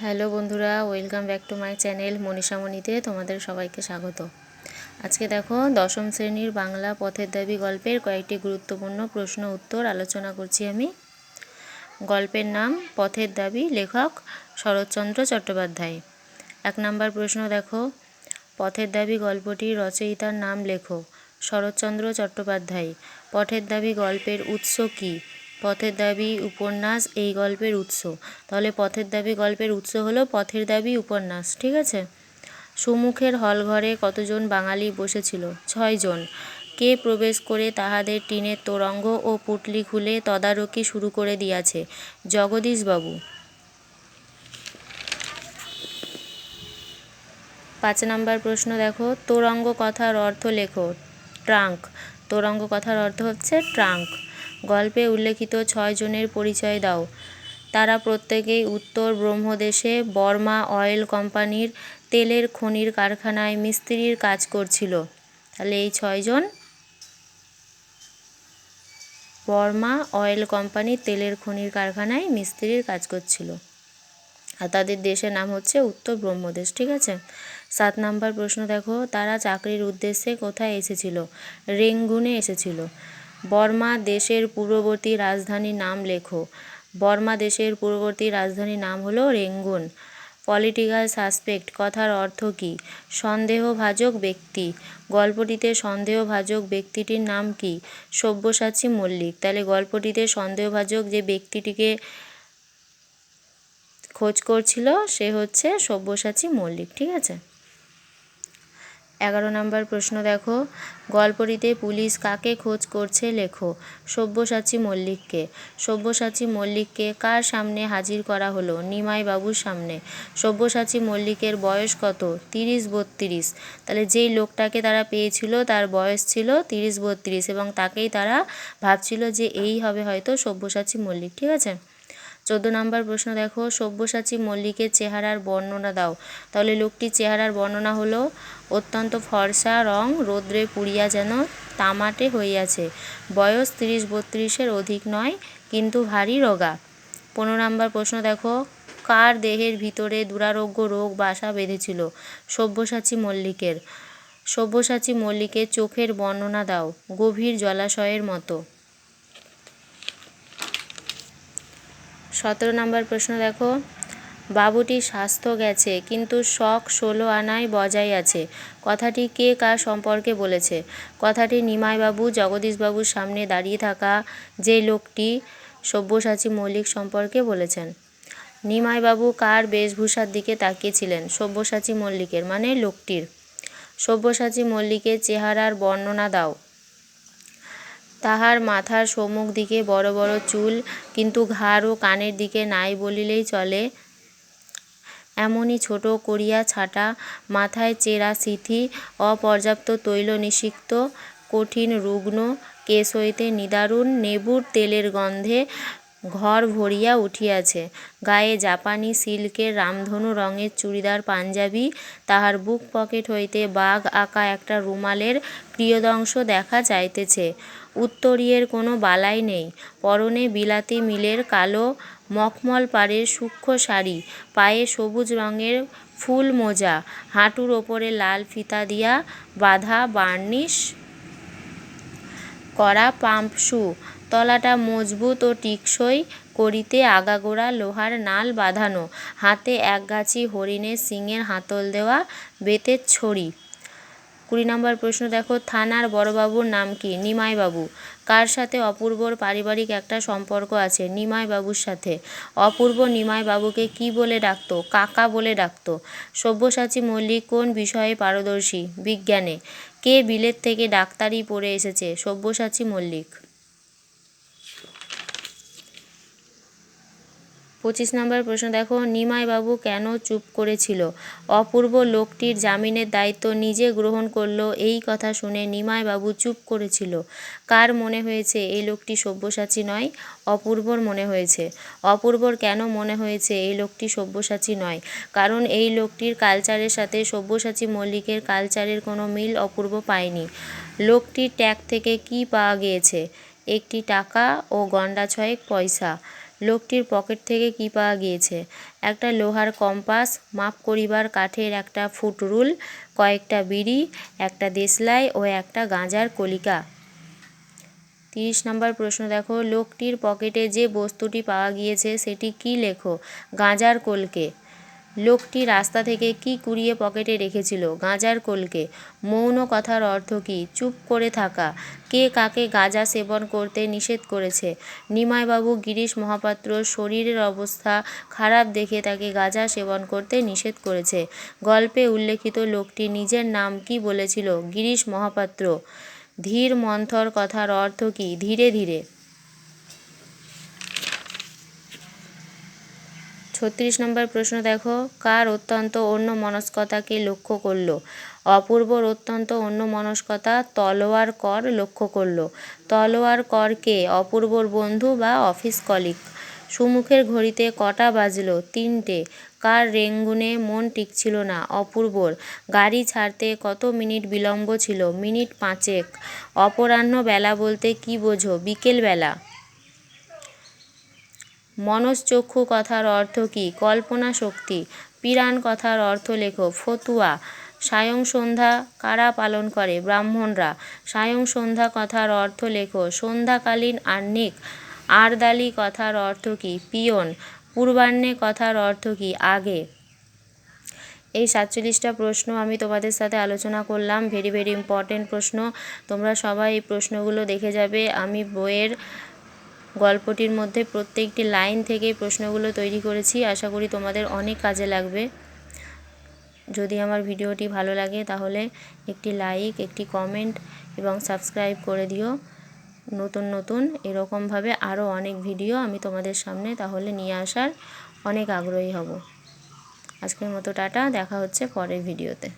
Hello বন্ধুরা, welcome back to my channel মনীষামণিতে তোমাদের সবাইকে স্বাগত। আজকে দেখো দশম শ্রেণির বাংলা পথের দাবি গল্পের কয়েকটি গুরুত্বপূর্ণ প্রশ্ন উত্তর আলোচনা করছি আমি। গল্পের নাম পথের দাবি, লেখক শরৎচন্দ্র চট্টোপাধ্যায়। এক নম্বর প্রশ্ন দেখো, পথের দাবি গল্পটির রচয়িতার নাম লেখো, শরৎচন্দ্র চট্টোপাধ্যায়। পথের দাবি গল্পের উৎস কী? পথের দাবি, উপন্যাস, এই গল্পের উৎস। তাহলে পথের দাবি, গল্পের উৎস হলো পথের দাবি, উপন্যাস, ঠিক আছে? সুমুখের হলঘরে কতজন বাঙালি বসেছিল? ছয়জন। কে প্রবেশ করে তাহাদের টিনের তোরঙ্গ ও পুটলি খুলে তদারকি শুরু করে দিয়াছে? জগদীশবাবু। পাঁচ নাম্বার প্রশ্ন দেখো। তোরঙ্গ কথার অর্থ লেখো ট্রাঙ্ক। তোরঙ্গ কথার অর্থ হচ্ছে ট্রাঙ্ক। গল্পে উল্লেখিত ছয় জনের পরিচয় দাও। তারা প্রত্যেকেই উত্তর ব্রহ্মদেশে বর্মা অয়েল কোম্পানির তেলের খনির কারখানায় মিস্ত্রির কাজ করছিল। তাহলে এই ছয়জন বর্মা অয়েল কোম্পানির তেলের খনির কারখানায় মিস্ত্রির কাজ করছিল। আর তাদের দেশের নাম হচ্ছে উত্তর ব্রহ্মদেশ, ঠিক আছে? সাত নাম্বার প্রশ্ন দেখো। তারা চাকরির উদ্দেশ্যে কোথায় এসেছিল? রেঙ্গুনে এসেছিল। বর্মা দেশের পূর্ববর্তী রাজধানীর নাম লেখো। বর্মা দেশের পূর্ববর্তী রাজধানীর নাম হলো রেঙ্গুন। পলিটিক্যাল সাসপেক্ট, কথার অর্থ কী? সন্দেহভাজক ব্যক্তি। গল্পটিতে সন্দেহভাজক ব্যক্তিটির নাম কি? সব্যসাচী মল্লিক। তাহলে গল্পটিতে সন্দেহভাজক যে ব্যক্তিটিকে খোঁজ করছিল, সে হচ্ছে সব্যসাচী মল্লিক, ঠিক আছে? এগারো নম্বর প্রশ্ন দেখো। গল্পটিতে পুলিশ কাকে খোঁজ করছে লেখো। সব্যসাচী মল্লিককে। সব্যসাচী মল্লিককে কার সামনে হাজির করা হলো? নিমাই বাবুর সামনে। সব্যসাচী মল্লিকের বয়স কত? তিরিশ বত্রিশ। তাহলে যেই লোকটাকে তারা পেয়েছিল তার বয়স ছিল তিরিশ বত্রিশ এবং তাকেই তারা ভাবছিল যে এই হবে হয়তো সব্যসাচী মল্লিক, ঠিক আছে? চোদ্দ নম্বর প্রশ্ন দেখো, সব্যসাচী মল্লিকের চেহারার বর্ণনা দাও। তাহলে লোকটির চেহারার বর্ণনা হলো, অত্যন্ত ফর্সা রং রৌদ্রে পুড়িয়া যেন তামাটে হইয়াছে। বয়স তিরিশ বত্রিশের অধিক নয়, কিন্তু ভারী রোগা। পনেরো নম্বর প্রশ্ন দেখো, কার দেহের ভিতরে দুরারোগ্য রোগ বাসা বেঁধেছিল? সব্যসাচী মল্লিকের। সব্যসাচী মল্লিকের চোখের বর্ণনা দাও, গভীর জলাশয়ের মতো। সতেরো নম্বর প্রশ্ন দেখো। বাবুটি স্বাস্থ্য গেছে, কিন্তু শখ ষোলো আনায় বজায় আছে। কথাটি কে কার সম্পর্কে বলেছে? কথাটি নিমাইবাবু, জগদীশবাবুর সামনে দাঁড়িয়ে থাকা যে লোকটি সব্যসাচী মল্লিক সম্পর্কে বলেছেন। নিমাইবাবু কার বেশভূষার দিকে তাকিয়েছিলেন? সব্যসাচী মল্লিকের মানে লোকটির। সব্যসাচী মল্লিকের চেহারার বর্ণনা দাও। তাহার মাথার সম্মুখ দিকে বড় বড় চুল, কিন্তু ঘাড় ও কানের দিকে নাই বলিলেই চলে। এমনই ছোট করিয়া ছাটা, মাথায় চেরা সিথি, অপর্যাপ্ত তৈল নিষিক্ত, কঠিন রুগ্ন কেশ হইতে নিদারুণ নেবুর তেলের গন্ধে ঘর ভরিয়া উঠিয়াছে। গায়ে জাপানি সিল্কের রামধনু রঙের চুড়িদার পাঞ্জাবি, তাহার বুক পকেট হইতে বাঘ আঁকা একটা রুমালের প্রিয়দংশ দেখা যাইতেছে। উত্তরীয়ের কোনো বালাই নেই। পরনে বিলাতি মিলের কালো মখমল পাড়ের সূক্ষ্ম শাড়ি, পায়ে সবুজ রঙের ফুল মোজা, হাঁটুর ওপরে লাল ফিতা দিয়া বাঁধা বার্নিশ করা পাম্প শু। তলাটা মজবুত ও টিকসই করিতে আগাগোড়া লোহার নাল বাঁধানো। হাতে একগাছি হরিণের সিংয়ের হাতল দেওয়া বেতের ছড়ি। কুড়ি নম্বর প্রশ্ন, দেখো, থানার বড়বাবুর নাম কি? নিমাইবাবু। কার সাথে অপূর্বর পারিবারিক একটা সম্পর্ক আছে? নিমাইবাবুর সাথে। অপূর্ব নিমাইবাবুকে কি বলে ডাকতো? কাকা বলে ডাকতো। সব্যসাচী মল্লিক কোন বিষয়ে পারদর্শী? বিজ্ঞানে। কে বিলেত থেকে ডাক্তারি পড়ে এসেছে? সব্যসাচী মল্লিক। পঁচিশ নম্বর প্রশ্ন, দেখো, নিমাইবাবু কেন চুপ করেছিল? অপূর্ব লোকটির জামিনের দায়িত্ব নিজে গ্রহণ করল, এই কথা শুনে নিমাইবাবু চুপ করেছিল। কার মনে হয়েছে এই লোকটি সব্যসাচী নয়? অপূর্বর মনে হয়েছে। অপূর্বর কেন মনে হয়েছে এই লোকটি সব্যসাচী নয়? কারণ এই লোকটির কালচারের সাথে সব্যসাচী মল্লিকের কালচারের কোনো মিল অপূর্ব পায়নি। লোকটির ট্যাগ থেকে কি পাওয়া গিয়েছে? একটি টাকা ও গন্ডা ছয়েক পয়সা। লোকটির পকেট থেকে কি পাওয়া গিয়েছে? একটা লোহার কম্পাস, মাপ করিবার কাঠের একটা ফুটরুল, কয়েকটা বিড়ি, একটা দেশলাই ও একটা গাঁজার কলিকা। তিরিশ নম্বর প্রশ্ন দেখো, লোকটির পকেটে যে বস্তুটি পাওয়া গিয়েছে সেটি কি লেখো? গাঁজার কলকে। লোকটি রাস্তা থেকে কি কুড়িয়ে পকেটে রেখেছিল? গাঁজার কলকে। মৌন কথার অর্থ কী? চুপ করে থাকা। কে কাকে গাঁজা সেবন করতে নিষেধ করেছে? নিমাইবাবু, গিরিশ মহাপাত্র, শরীরের অবস্থা খারাপ দেখে তাকে গাঁজা সেবন করতে নিষেধ করেছে। গল্পে উল্লেখিত লোকটি নিজের নাম কি বলেছিল? গিরিশ মহাপাত্র। ধীর মন্থর কথার অর্থ কী? ধীরে ধীরে। ছত্রিশ নম্বর প্রশ্ন দেখো, কার অত্যন্ত অন্য মনস্কতাকে লক্ষ্য করল? অপূর্বর অত্যন্ত অন্য মনস্কতা তলোয়ার কর লক্ষ্য করল। তলোয়ার করকে অপূর্বর বন্ধু বা অফিস কলিগ। সুমুখের ঘড়িতে কটা বাজলো? তিনটে। কার রেঙ্গুনে মন টিকছিল না? অপূর্বর। গাড়ি ছাড়তে কত মিনিট বিলম্ব ছিল? মিনিট পাঁচেক। অপরাহ্ন বেলা বলতে কি বোঝো? বিকেল বেলা। মনশ্চক্ষু কথার অর্থ কী? কল্পনা শক্তি। পিরান কথার অর্থ লেখো, ফতুয়া। সায়ং সন্ধ্যা কারা পালন করে? ব্রাহ্মণরা। সায়ং সন্ধ্যা কথার অর্থ লেখো, সন্ধ্যাকালীন আহ্নিক। আরদালি কথার অর্থ কী? পিয়ন। পূর্বাহ্নে কথার অর্থ কী? আগে। এই সাতচল্লিশটা প্রশ্ন আমি তোমাদের সাথে আলোচনা করলাম। ভেরি ভেরি ইম্পর্টেন্ট প্রশ্ন। তোমরা সবাই এই প্রশ্নগুলো দেখে যাবে। আমি বইয়ের গল্পটির মধ্যে প্রত্যেকটি লাইন থেকে প্রশ্নগুলো তৈরি করেছি। আশা করি তোমাদের অনেক কাজে লাগবে। যদি আমার ভিডিওটি ভালো লাগে তাহলে একটি লাইক, একটি কমেন্ট এবং সাবস্ক্রাইব করে দিও। নতুন নতুন এরকমভাবে আরও অনেক ভিডিও আমি তোমাদের সামনে তাহলে নিয়ে আসার অনেক আগ্রহী হব। আজকের মতো টাটা, দেখা হচ্ছে পরের ভিডিওতে।